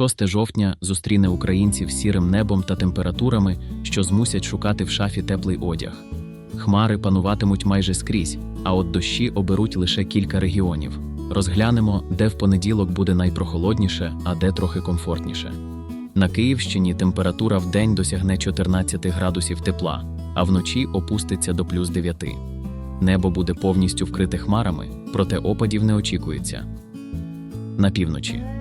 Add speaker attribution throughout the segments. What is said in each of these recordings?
Speaker 1: 6 жовтня зустріне українців сірим небом та температурами, що змусять шукати в шафі теплий одяг. Хмари пануватимуть майже скрізь, а от дощі оберуть лише кілька регіонів. Розглянемо, де в понеділок буде найпрохолодніше, а де трохи комфортніше. На Київщині температура в день досягне 14 градусів тепла, а вночі опуститься до плюс 9. Небо буде повністю вкрите хмарами, проте опадів не очікується. На півночі.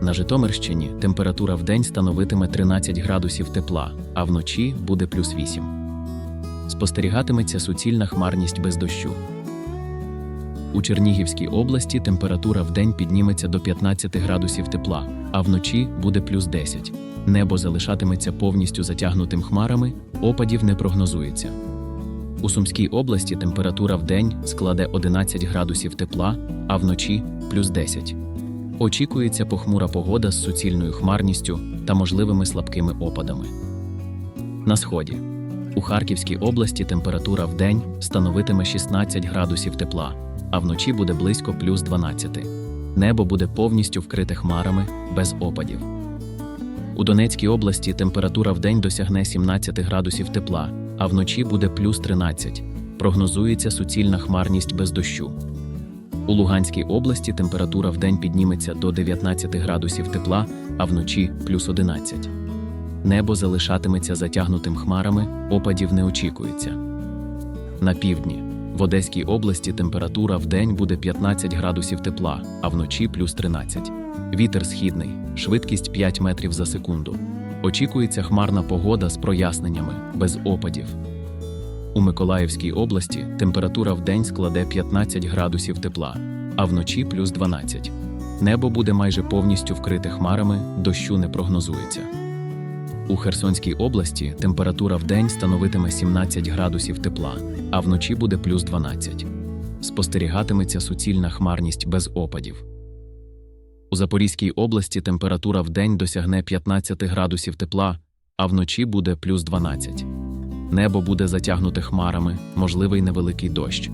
Speaker 1: На Житомирщині температура в день становитиме 13 градусів тепла, а вночі буде плюс 8. Спостерігатиметься суцільна хмарність без дощу. У Чернігівській області температура в день підніметься до 15 градусів тепла, а вночі буде плюс 10. Небо залишатиметься повністю затягнутим хмарами, опадів не прогнозується. У Сумській області температура в день складе 11 градусів тепла, а вночі плюс 10. Очікується похмура погода з суцільною хмарністю та можливими слабкими опадами. На сході. У Харківській області температура в день становитиме 16 градусів тепла, а вночі буде близько плюс 12. Небо буде повністю вкрите хмарами без опадів. У Донецькій області температура в день досягне 17 градусів тепла, а вночі буде плюс 13. Прогнозується суцільна хмарність без дощу. У Луганській області температура в день підніметься до 19 градусів тепла, а вночі плюс 11. Небо залишатиметься затягнутим хмарами, опадів не очікується. На півдні. В Одеській області температура в день буде 15 градусів тепла, а вночі плюс 13. Вітер східний, швидкість 5 метрів за секунду. Очікується хмарна погода з проясненнями, без опадів. У Миколаївській області температура в день складе 15 градусів тепла, а вночі плюс 12. Небо буде майже повністю вкрите хмарами, дощу не прогнозується. У Херсонській області температура в день становитиме 17 градусів тепла, а вночі буде плюс 12. Спостерігатиметься суцільна хмарність без опадів. У Запорізькій області температура в день досягне 15 градусів тепла, а вночі буде плюс 12. Небо буде затягнуте хмарами, можливий невеликий дощ.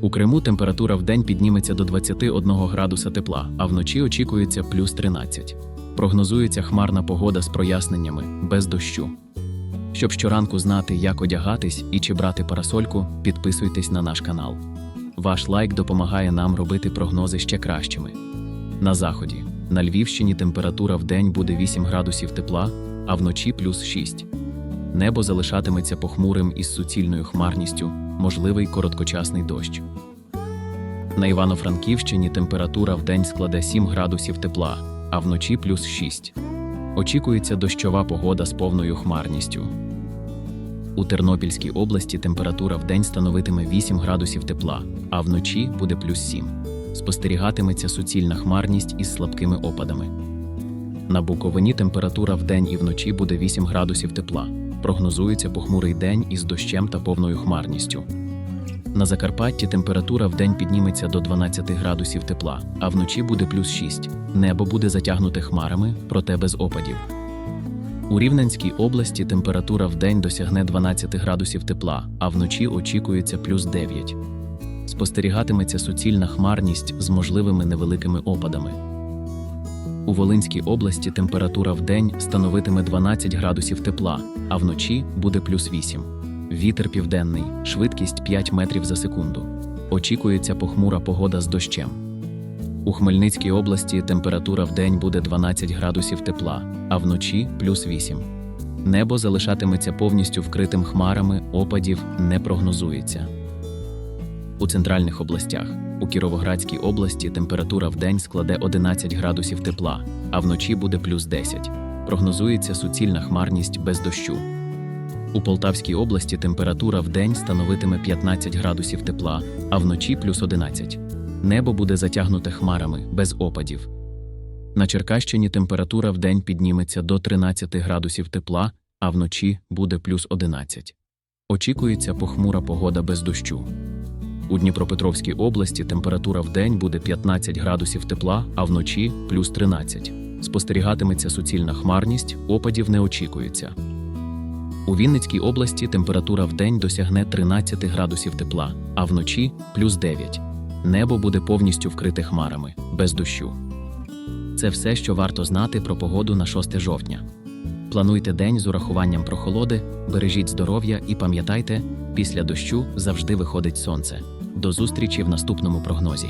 Speaker 1: У Криму температура в день підніметься до 21 градуса тепла, а вночі очікується плюс 13. Прогнозується хмарна погода з проясненнями, без дощу. Щоб щоранку знати, як одягатись і чи брати парасольку, підписуйтесь на наш канал. Ваш лайк допомагає нам робити прогнози ще кращими. На заході. На Львівщині температура в день буде 8 градусів тепла, а вночі плюс 6. Небо залишатиметься похмурим із суцільною хмарністю, можливий короткочасний дощ. На Івано-Франківщині температура в день складе 7 градусів тепла, а вночі плюс 6. Очікується дощова погода з повною хмарністю. У Тернопільській області температура в день становитиме 8 градусів тепла, а вночі буде плюс 7. Спостерігатиметься суцільна хмарність із слабкими опадами. На Буковині температура в день і вночі буде 8 градусів тепла. Прогнозується похмурий день із дощем та повною хмарністю. На Закарпатті температура в день підніметься до 12 градусів тепла, а вночі буде плюс 6. Небо буде затягнуте хмарами, проте без опадів. У Рівненській області температура в день досягне 12 градусів тепла, а вночі очікується плюс 9. Спостерігатиметься суцільна хмарність з можливими невеликими опадами. У Волинській області температура в день становитиме 12 градусів тепла, а вночі буде плюс 8. Вітер південний, швидкість 5 метрів за секунду. Очікується похмура погода з дощем. У Хмельницькій області температура в день буде 12 градусів тепла, а вночі плюс 8. Небо залишатиметься повністю вкритим хмарами, опадів не прогнозується. У центральних областях у Кіровоградській області температура в день складе 11 градусів тепла, а вночі буде плюс 10. Прогнозується суцільна хмарність без дощу. У Полтавській області температура в день становитиме 15 градусів тепла, а вночі плюс 11. Небо буде затягнуте хмарами без опадів. На Черкащині температура в день підніметься до 13 градусів тепла, а вночі буде плюс 11. Очікується похмура погода без дощу. У Дніпропетровській області температура в день буде 15 градусів тепла, а вночі плюс 13. Спостерігатиметься суцільна хмарність, опадів не очікується. У Вінницькій області температура в день досягне 13 градусів тепла, а вночі плюс 9. Небо буде повністю вкрите хмарами, без дощу. Це все, що варто знати про погоду на 6 жовтня. Плануйте день з урахуванням прохолоди, бережіть здоров'я і пам'ятайте, після дощу завжди виходить сонце. До зустрічі в наступному прогнозі.